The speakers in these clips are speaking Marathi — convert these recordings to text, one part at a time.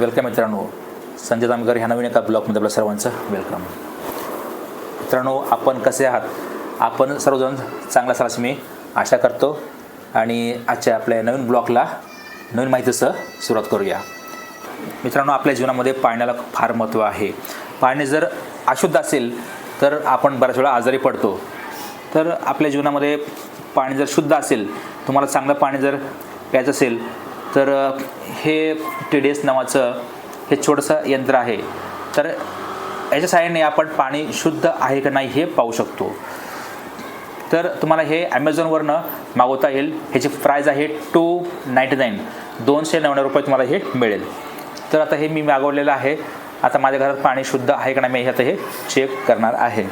वेलकम मित्रांनो. संजय दामकर ह्या नवीन एका ब्लॉगमध्ये आपल्या सर्वांचं वेलकम. मित्रांनो आपण कसे आहात? आपण सर्वजण चांगला असाल अशी मी आशा करतो. आणि आजच्या आपल्या नवीन ब्लॉगला नवीन माहितीसह सुरुवात करूया. मित्रांनो आपल्या जीवनामध्ये पाण्याला फार महत्त्व आहे. पाणी जर अशुद्ध असेल तर आपण बऱ्याच वेळा आजारी पडतो. तर आपल्या जीवनामध्ये पाणी जर शुद्ध असेल तुम्हाला चांगलं पाणी जर प्यायचं असेल तर हे टी डी एस नावाचं हे छोटंसं यंत्र आहे. तर याच्या साहाय्याने आपण पाणी शुद्ध आहे का नाही हे पाहू शकतो. तर तुम्हाला हे ॲमेझॉनवरनं मागवता येईल. ह्याची प्राईज आहे टू नाईंटी नाईन दोनशे नव्याण्णव रुपये तुम्हाला हे मिळेल. तर आता हे मी मागवलेलं आहे. आता माझ्या घरात पाणी शुद्ध आहे का नाही मी हे आता हे चेक करणार आहे.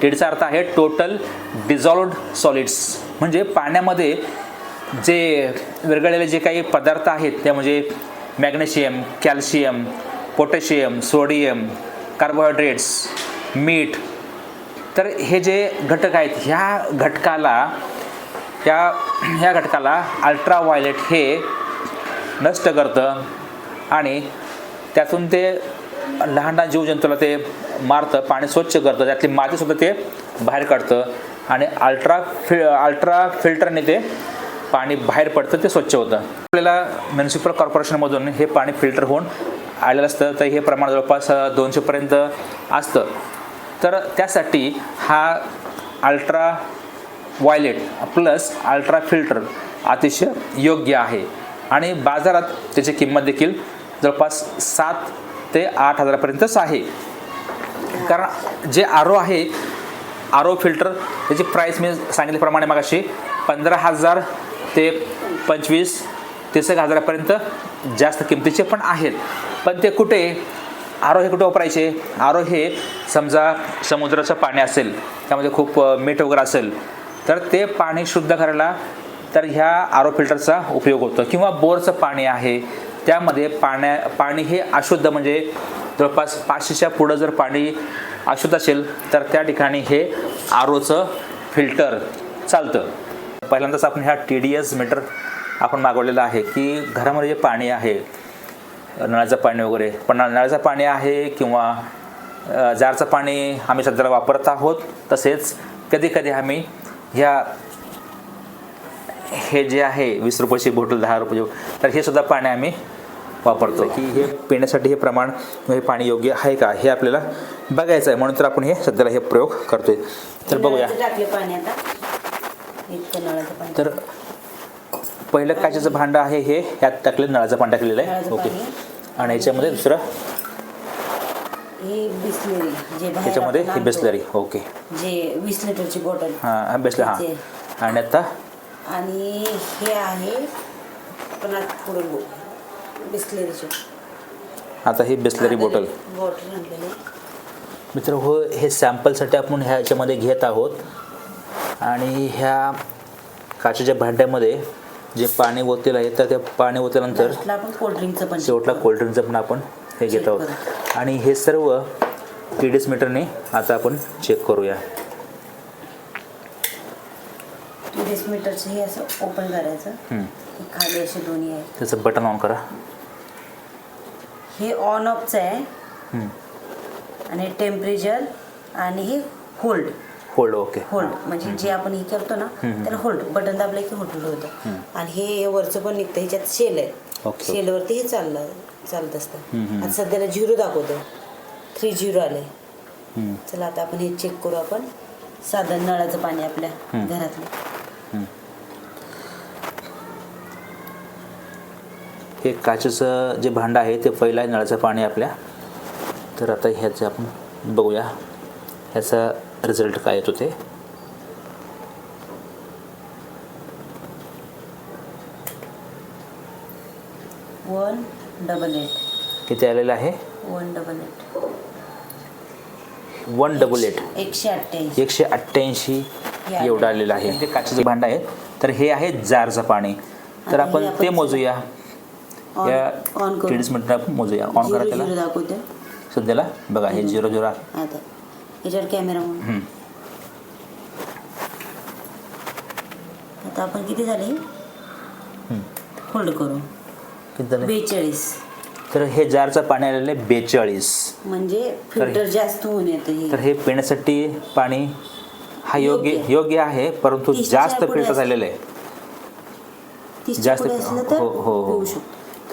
टीडचा अर्थ आहे टोटल डिझॉल्वड सॉलिड्स म्हणजे पाण्यामध्ये जे विरघळलेले जे काही पदार्थ आहेत त्या म्हणजे magnesium calcium potassium sodium carbohydrates मीठ. तर हे जे घटक आहेत ह्या घटकाला या ह्या घटकाला अल्ट्राव्हायलेट हे नष्ट करतं आणि त्यातून ते लहान लहान जीवजंतूला ते मारतं पाणी स्वच्छ करतं. त्यातली मातीसुद्धा ते बाहेर काढतं आणि अल्ट्रा फि अल्ट्रा फिल्टरने ते पाणी बाहेर पडतं ते स्वच्छ होतं. आपल्याला म्युन्सिपल कॉर्पोरेशनमधून हे पाणी फिल्टर होऊन आलेलं असतं. तर हे प्रमाण जवळपास दोनशेपर्यंत असतं. तर त्यासाठी हा ultra violet plus ultra filter अतिशय योग्य आहे. आणि बाजारात त्याची किंमत देखील जवळपास सात ते आठ हजारापर्यंतच आहे. कारण जे आरो आहे आर ओ फिल्टर त्याची प्राईस मी सांगितल्याप्रमाणे मगाशी पंधरा हजार ते पंचवीस तीस एक हजारापर्यंत जास्त किमतीचे पण आहेत. पण ते कुठे? आरो हे कुठे वापरायचे? आरो हे समजा समुद्राचं पाणी असेल त्यामध्ये खूप मीठ वगैरे असेल तर ते पाणी शुद्ध करायला तर ह्या आरो फिल्टरचा उपयोग होतो. किंवा बोरचं पाणी आहे त्यामध्ये पाण्या पाणी हे अशुद्ध म्हणजे जवळपास पाचशेच्या पुढं जर पाणी अशुद्ध असेल तर त्या ठिकाणी हे आरोचं फिल्टर चालतं. पहिल्यांदाच आपण ह्या टी डी एस मीटर आपण मागवलेलं आहे की घरामध्ये जे पाणी आहे नळाचं पाणी वगैरे पण नळाचं पाणी आहे किंवा जारचं पाणी आम्ही सध्याला वापरत आहोत तसेच कधी कधी आम्ही ह्या हे जे आहे वीस रुपयाची बॉटल दहा रुपये तर हे सुद्धा पाणी आम्ही वापरतो. की हे पिण्यासाठी हे प्रमाण हे पाणी योग्य आहे का हे आपल्याला बघायचं आहे. म्हणून तर आपण हे सध्याला हे प्रयोग करतोय. तर बघूया नळाचं टाकले पाणी आता इतकं नळाचं पाणी. तर पहिलं काचेचं भांडं आहे हे ह्यात टाकले नळाचं पाणी टाकलेलं आहे. नळाचं ओके. पाणी. आणि याच्यामध्ये दुसरं? ही बिस्लेरी जे बाहेर त्याच्यामध्ये आपण ही आणतो, बिस्लरी ओके. जे वीस लिटरची बॉटल. हां बिस्लरी हां. आणि आता? आणि हे आहे पण आता पुढे. बिस्लेरीची. आता ही बिस्लरी बॉटल. बॉटल आणलेली मित्र हो हे सॅम्पलसाठी आपण ह्याच्यामध्ये घेत आहोत. आणि ह्या काचेच्या भांड्यामध्ये जे पाणी ओतलेलं आहे तर त्या पाणी ओतल्यानंतर कोल्ड्रिंकचं पण शेवटला कोल्ड्रिंकचं पण आपण हे घेत आहोत. आणि हे सर्व टीडीएस मीटरने आता आपण चेक करूया. मीटरचं हे असं ओपन करायचं. हे खाली असे दोन्ही आहेत. त्याचं बटन ऑन करा. हे ऑन ऑफचं आहे. आणि टेम्परेचर आणि हे होल्ड होल्ड ओके होल्ड म्हणजे जे आपण हे करतो ना त्याला होल्ड बटन दाबलं की होल्ड होतं. आणि हे वरचं पण निघतं ह्याच्यात शेल आहे. शेलवरती हे चाललं चालत असतं. आता सध्याला झिरो दाखवतो थ्री झिरो आले. चला आता आपण हे चेक करू आपण. साधं नळाचं पाणी आपल्या. घरातलं. हे काचेचं जे भांडं आहे ते पहिलं आहे नळाचं पाणी आपल्या. तर आता ह्याचं आपण बघूया. ह्याचा रिझल्ट काय येतो ते? One double eight. किती आलेलं आहे? One double eight. One double eight. एकशे अठ्ठ्याऐंशी. एकशे अठ्ठ्याऐंशी एवढं आलेलं आहे. ते काचेचं भांडं आहे. तर हे आहे जारचं पाणी. तर आपण ते मोजूया. या ऑन मोजूया. ऑन करा त्याला. सध्याला बघा हे झिरो झिरो आता. याच्यावर कॅमेरा म्हणून. आता आपण किती झाले. होल्ड करू. किती झाले? बेचाळीस. तर हे जारचं पाणी आलेलं आहे बेचाळीस. म्हणजे फिल्टर जास्त होऊन येतं तर हे हे पिण्यासाठी पाणी हा योग्य. योग्य. आहे परंतु तीसच्या जास्त पुढे फिल्टर. झालेलं आहे. तीसच्या जास्त पुढे असलं तर हो हो हो. शकतो.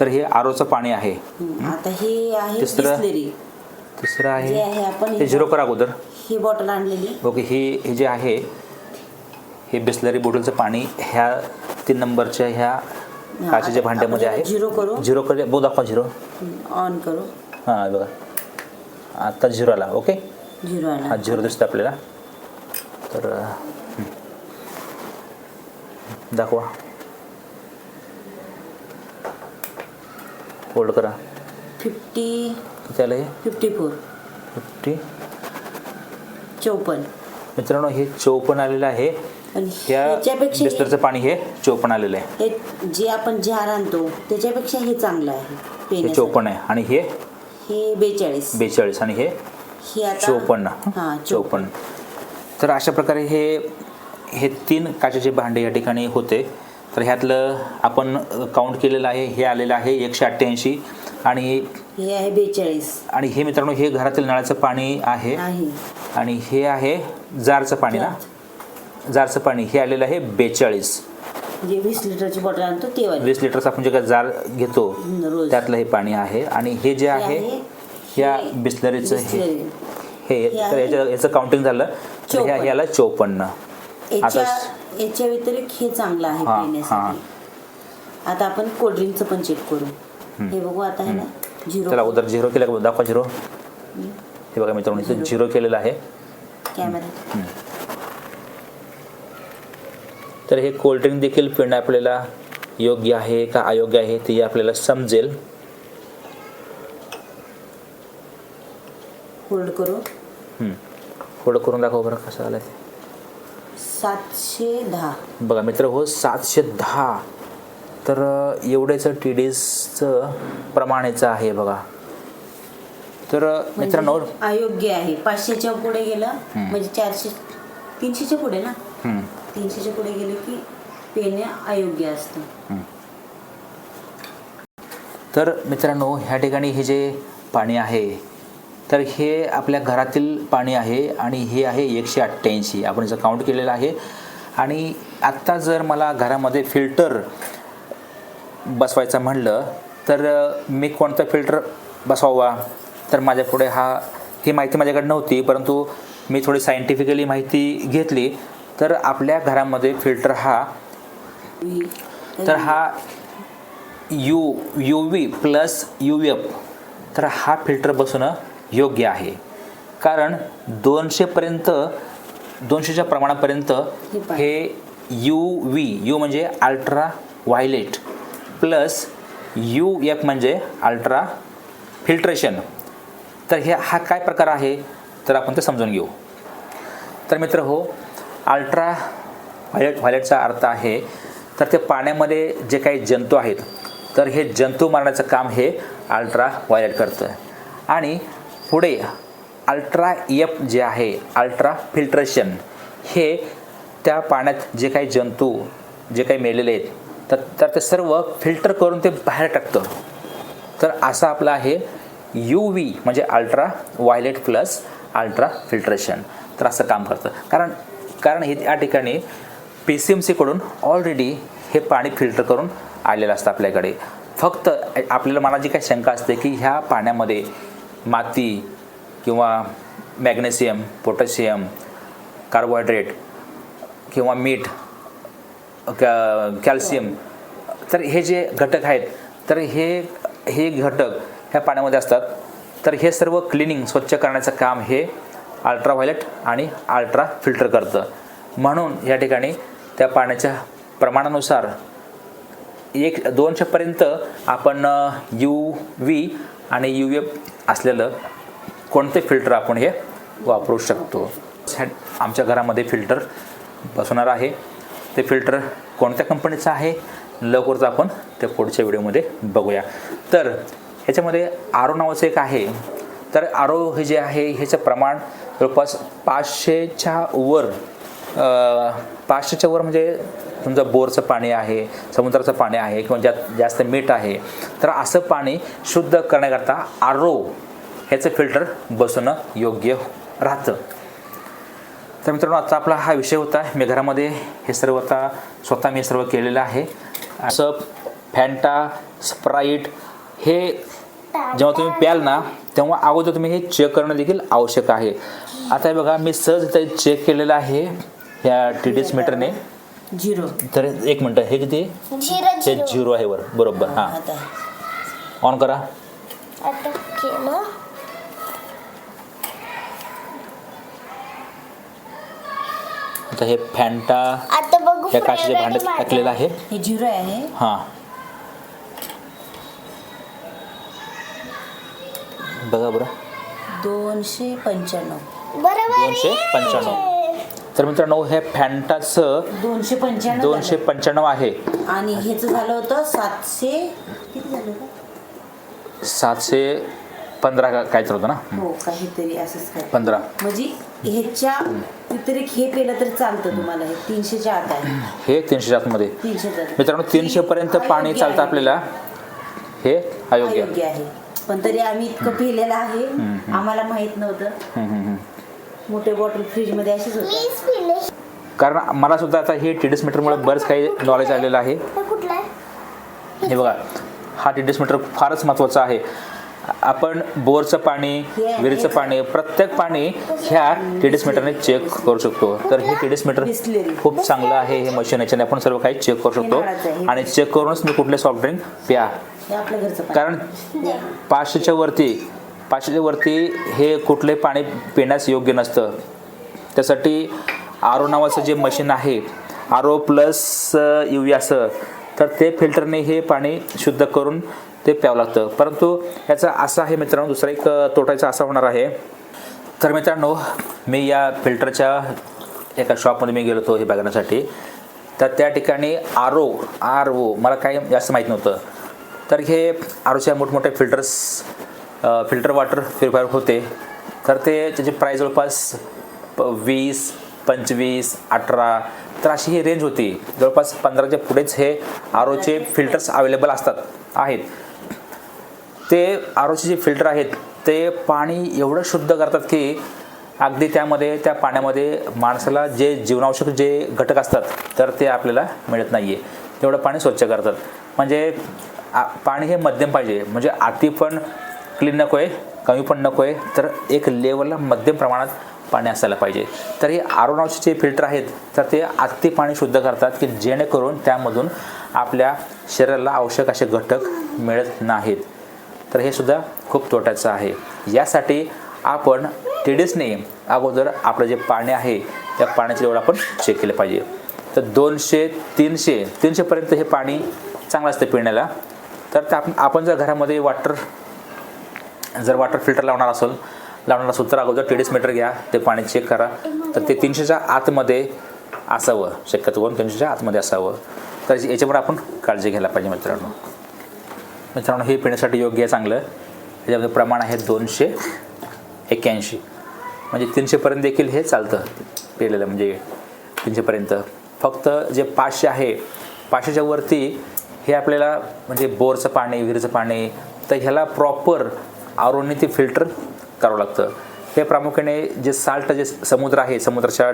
तर हे आरोचं पाणी आहे. हम्म, आता हे आहे तिसरं तिसरं जे आहे आहे आपण हे झिरो करा अगोदर. ही बॉटल आणलेली. ओके हे हे जे आहे हे बिस्लरी बॉटलचं पाणी ह्या तीन नंबरच्या ह्या काचेच्या भांड्यामध्ये आहे. झिरो करू. झिरो कर बघ दाखवा झिरो. ऑन करू. हां बघा. आता झिरो आला ओके? झिरो हा आला झिरो दिसतो आपल्याला. तर हं. दाखवा. होल्ड करा. फिफ्टी किती आलं हे फिफ्टी फोर. फिफ्टी? चौपन्न मित्रांनो हे चौपन्न आलेलं आहे. ह्या ह्याच्यापेक्षा बिस्तरचं पाणी हे चौपन्न आलेलं आहे. हे जे आपण जार आणतो त्याच्यापेक्षा हे चांगलं आहे हे पेण्यासाठी. चौपन्न आहे. आणि हे? हे बेचाळीस. बेचाळीस. आणि हे? हे आता चौपन्न. हा चौपन्न. तर अशा प्रकारे हे हे तीन काचेचे भांडे या ठिकाणी होते. तर ह्यातलं आपण काउंट केलेलं आहे. हे आलेलं आहे एकशे अठ्ठ्याऐंशी. आणि हे आहे बेचाळीस. आणि हे मित्रांनो हे घरातील नळाचं पाणी आहे. आणि हे आहे जारचं पाणी ना? जारचं पाणी. हे आलेलं आहे बेचाळीस. जे वीस लिटरची बॉटल आणतो ते वाले. वीस लिटरचं आपण जे काय जार घेतो रोज. त्यातलं हे पाणी आहे. आणि हे जे आहे आहे ह्या बिस्लरीचं हे. हे हे तर आहे याच्या याचं काउंटिंग झालं. तर ह्या चौपन्न. ह्याला चौपन्न. याच्या आता- याच्या व्यतिरिक्त हे चांगलं आहे हा, पिण्यासाठी. आता आपण कोल्ड्रिंकचं पण चेक करू. हे बघू आता आहे ना त्याला झिरो उदर झिरो केलं का दाखवा झिरो हे बघा मित्रांनो इथं झिरो केलेलं आहे कॅमेरा तर हे कोल्ड्रिंक देखील पिणं आपल्याला योग्य आहे का अयोग्य आहे ते आपल्याला समजेल होल्ड करू हं. थोडं करून दाखवा बरं कसं आलं ते सातशे दहा बघा मित्र हो सातशे दहा तर अ, एवढ्याचं टी डीजचं प्रमाण याचं आहे बघा. तर अ, मित्रांनो म्हणजे अयोग्य आहे. पाचशेच्या पुढे गेलं म्हणजे चारशे तीनशेच्या पुढे ना. तीनशेच्या पुढे गेले की पेणे अयोग्य असतं. तर मित्रांनो ह्या ठिकाणी हे जे पाणी आहे तर हे आपल्या घरातील पाणी आहे आणि हे आहे एकशे अठ्ठ्याऐंशी. आपण याचं काउंट केलेलं आहे. आणि आत्ता जर मला घरामध्ये फिल्टर बसवायचं म्हणलं तर मी कोणता फिल्टर बसवावा? तर माझ्यापुढे हा ही माहिती माझ्याकडे नव्हती परंतु मी थोडी सायंटिफिकली माहिती घेतली. तर आपल्या घरामध्ये फिल्टर हा तर हा U U V plus U F तर हा फिल्टर बसवणं योग्य आहे. कारण दोनशेपर्यंत दोनशेच्या प्रमाणापर्यंत. हे यू व्ही यू म्हणजे ultra violet plus U F म्हणजे अल्ट्रा फिल्ट्रेशन. तर हे हा काय प्रकार आहे? तर आपण ते समजून घेऊ. तर मित्र हो अल्ट्रा व्हायलेट व्हायलेटचा अर्थ आहे तर ते पाण्यामध्ये जे काही जंतू आहेत तर हे जंतू मारण्याचं काम हे अल्ट्रा व्हायलेट करतं आणि पुढे अल्ट्रा एफ जे आहे अल्ट्रा फिल्ट्रेशन हे त्या पाण्यात जे काही जंतू जे काही मेलेले आहेत तर तर ते सर्व फिल्टर करून ते बाहेर टाकतं. तर असं आपलं आहे यू व्ही म्हणजे ultra violet plus ultra filtration तर असं काम करतं. कारण कारण हे या ठिकाणी पी सी एम सीकडून ऑलरेडी हे पाणी फिल्टर करून आलेलं असतं आपल्याकडे. फक्त आपल्याला मला जी काही शंका असते की ह्या पाण्यामध्ये माती किंवा मॅग्नेशियम पोटॅशियम कार्बोहायड्रेट किंवा मीठ कॅ कॅल्शियम. तर हे जे घटक आहेत तर हे हे घटक ह्या पाण्यामध्ये असतात. तर हे सर्व क्लिनिंग स्वच्छ करण्याचं काम हे अल्ट्राव्हायलेट आणि अल्ट्रा फिल्टर करतं. म्हणून या ठिकाणी त्या पाण्याच्या प्रमाणानुसार एक दोनशेपर्यंत आपण यू व्ही आणि यू एफ असलेलं कोणते फिल्टर आपण हे वापरू शकतो. आमच्या घरामध्ये फिल्टर बसवणार आहे. ते फिल्टर कोणत्या कंपनीचं आहे? लवकरच आपण ते पुढच्या व्हिडिओमध्ये बघूया. तर ह्याच्यामध्ये आरो नावाचं एक आहे. तर आरो हे जे आहे ह्याचं प्रमाण जवळपास पाचशेच्या वर पाचशेच्या वर म्हणजे समजा बोरचं पाणी आहे समुद्राचं पाणी आहे किंवा ज्यात जास्त मीठ आहे तर असं पाणी शुद्ध करण्याकरता आर ओ ह्याचं फिल्टर बसवणं योग्य राहतं. तर मित्रांनो आजचा आपला हा विषय होता मी घरामध्ये हे सर्व आता स्वतः मी सर्व केलेलं आहे. असं फॅन्टा स्प्राईट हे जेव्हा तुम्ही प्याल ना तेव्हा अगोदर तुम्ही हे चेक करणं देखील आवश्यक आहे. आता हे बघा मी सहज इथं चेक केलेलं आहे ह्या टी डी एस मीटरने झिरो. तर एक मिनटं हे किती? हे झिरो. आहे वर बरोबर हां. आता. ऑन करा. आता हे फॅन्टा आता बघू या काचेच्या भांड्यात माझं. टाकलेलं आहे. हे आहे हां. बघा बरं. दोनशे पंच्याण्णव. बरोबर दोनशे आहे. पंच्याण्णव. तर मित्रांनो हे फॅन्टाचं दोनशे पंच्याण्णव दोनशे पंच्याण्णव आहे. आणि ह्याचं झालं होतं सातशे किती झालं होतं? सातशे पंधरा का काय तर होतं ना? हो काहीतरी असंच काय. पंधरा. म्हणजे ह्याच्या व्यतिरिक्त हे पेलं तरी चालतं तुम्हाला हे तीनशेच्या आत आहे. हे तीनशे आतमध्ये? तीनशेच्या आत. मित्रांनो तीनशे पर्यंत पाणी अयोग्य चालतं आहे. आपल्याला. हे अयोग्य अयोग्य आहे. पण तरी आम्ही इतकं पिलेलं आहे आम्हाला माहीत नव्हतं. हम्म, हम्म, हम्म. मोठे बॉटल फ्रीजमध्ये असेच होते. मीच पिले कारण मला सुद्धा आता हे टीडीएस मीटरमुळे बरंच काही नॉलेज आलेलं आहे. हे कुठला आहे? हे बघा हा टीडीएस मीटर फारच महत्त्वाचा आहे. आपण बोरचं पाणी विहिरीचं पाणी प्रत्येक पाणी ह्या टीडीएस मीटरने चेक करू शकतो तर हे टीडीएस मीटर. खूप चांगलं आहे हे मशीन याच्याने आपण सर्व काही चेक करू शकतो. आणि चेक करूनच मी कुठले सॉफ्ट ड्रिंक प्या. कारण पाचशेच्या वरती पाचशेच्या वरती हे कुठले पाणी पिण्यास योग्य नसतं त्यासाठी आर ओ नावाचं जे मशीन आहे R O plus U V असं तर ते फिल्टरने हे पाणी शुद्ध करून ते प्यावं लागतं. परंतु याचा असा आहे मित्रांनो दुसरा एक तोटायचा असा होणार आहे. तर मित्रांनो मी या फिल्टरच्या एका शॉपमध्ये मी गेलो होतो हे बघण्यासाठी. तर त्या ठिकाणी आर ओ आर ओ मला काही जास्त माहीत नव्हतं. तर हे आर ओच्या मोठमोठे फिल्टर्स फिल्टर वॉटर प्युरिफायर होते. तर ते त्याची प्राईस जवळपास प वीस पंचवीस अठरा तर अशी ही रेंज होती. जवळपास पंधराच्या पुढेच हे आर ओचे फिल्टर्स अवेलेबल असतात आहेत. ते आर ओचे जे फिल्टर आहेत ते पाणी एवढं शुद्ध करतात की अगदी त्यामध्ये त्या पाण्यामध्ये माणसाला जे जीवनावश्यक जे घटक असतात तर ते आपल्याला मिळत नाही आहे तेवढं पाणी स्वच्छ करतात. म्हणजे आ- पाणी हे मध्यम पाहिजे. म्हणजे अति पण क्लीन नको आहे कमी पण नको आहे तर एक लेवलला मध्यम प्रमाणात पाणी असायला पाहिजे. तर हे आर जे फिल्टर आहेत तर ते अति पाणी शुद्ध करतात की जेणेकरून त्यामधून आपल्या शरीराला आवश्यक असे घटक मिळत नाहीत. तर हे सुद्धा खूप तोट्याचं आहे. यासाठी आपण टीडीएसने अगोदर आपलं जे पाणी आहे त्या पाण्याचे लेवल आपण चेक केलं पाहिजे. तर दोनशे तीनशे तीनशेपर्यंत हे पाणी चांगलं असतं पिण्याला. तर त्या आपण आपण जर घरामध्ये वॉटर जर वॉटर फिल्टर लावणार असेल लावणार असेल तर अगोदर टेडीस मीटर घ्या ते पाणी चेक करा. तर ते तीनशेच्या आतमध्ये असावं. शक्यतो करून तीनशेच्या आतमध्ये असावं. तर याच्यावर आपण काळजी घ्यायला पाहिजे मित्रांनो. मित्रांनो हे पिण्यासाठी योग्य आहे चांगलं. त्याच्यामध्ये प्रमाण आहे दोनशे एक्क्याऐंशी. म्हणजे तीनशेपर्यंत देखील हे चालतं पिलेलं म्हणजे तीनशेपर्यंत. फक्त जे पाचशे आहे पाचशेच्या वरती हे आपल्याला म्हणजे बोरचं पाणी विहिरीचं पाणी तर ह्याला प्रॉपर आरोने ते फिल्टर करावं लागतं. हे प्रामुख्याने जे साल्ट जे समुद्र आहे समुद्राच्या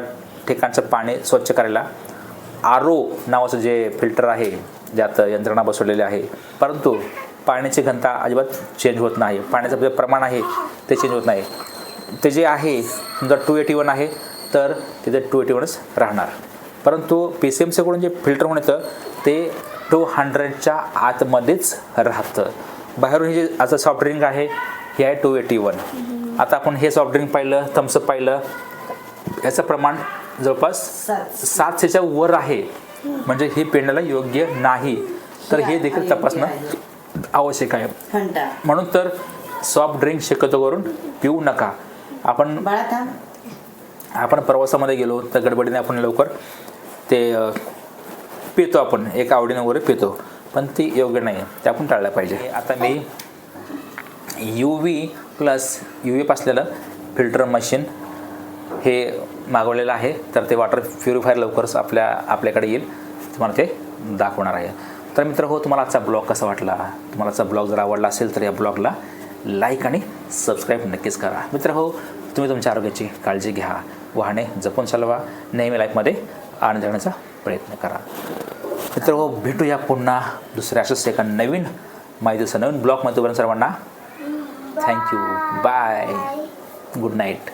ठिकाणचं पाणी स्वच्छ करायला आरो नावाचं जे फिल्टर आहे ज्यात यंत्रणा बसवलेली आहे. परंतु पाण्याची घनता अजिबात चेंज होत नाही. पाण्याचं जे प्रमाण आहे ते चेंज होत नाही. ते जे आहे समजा टू एटी वन आहे तर तिथे टू एटी वनच राहणार. परंतु पी सी एम सीकडून जे फिल्टर होऊन येतं ते टू हंड्रेडच्या आतमध्येच राहतं. बाहेरून हे जे आता सॉफ्ट ड्रिंक आहे हे आहे टू एटी वन आता आपण हे सॉफ्ट ड्रिंक पाहिलं थम्सअप पाहिलं याचं प्रमाण जवळपास सातशेच्या वर आहे. म्हणजे हे पिण्याला योग्य नाही. तर हे देखील तपासणं आवश्यक आहे. घंटा म्हणून तर सॉफ्ट ड्रिंक शक्यतो करून पिऊ नका. आपण आपण प्रवासामध्ये गेलो तर गडबडीने आपण लवकर ते पितो आपण. एक आवडीनं वगैरे पितो. पण ती योग्य नाही ते आपण टाळलं पाहिजे. आता मी U V plus U V असलेलं फिल्टर मशीन हे मागवलेलं आहे. तर ते वॉटर प्युरिफायर लवकरच आपल्या आपल्याकडे येईल. तुम्हाला ते दाखवणार आहे. तर मित्र हो तुम्हाला आजचा ब्लॉग कसा वाटला? तुम्हाला आजचा ब्लॉग जर आवडला असेल तर या ब्लॉगला लाईक आणि सबस्क्राईब नक्कीच करा. मित्र हो तुम्ही तुमच्या आरोग्याची काळजी घ्या. वाहने जपून चालवा. नेहमी लाईफमध्ये आनंद घेण्याचा प्रयत्न करा. मित्र हो भेटूया पुन्हा दुसऱ्या असंच एका नवीन माहितीचं नवीन ब्लॉगमध्ये. तोपर्यंत सर्वांना थँक्यू बाय गुड नाईट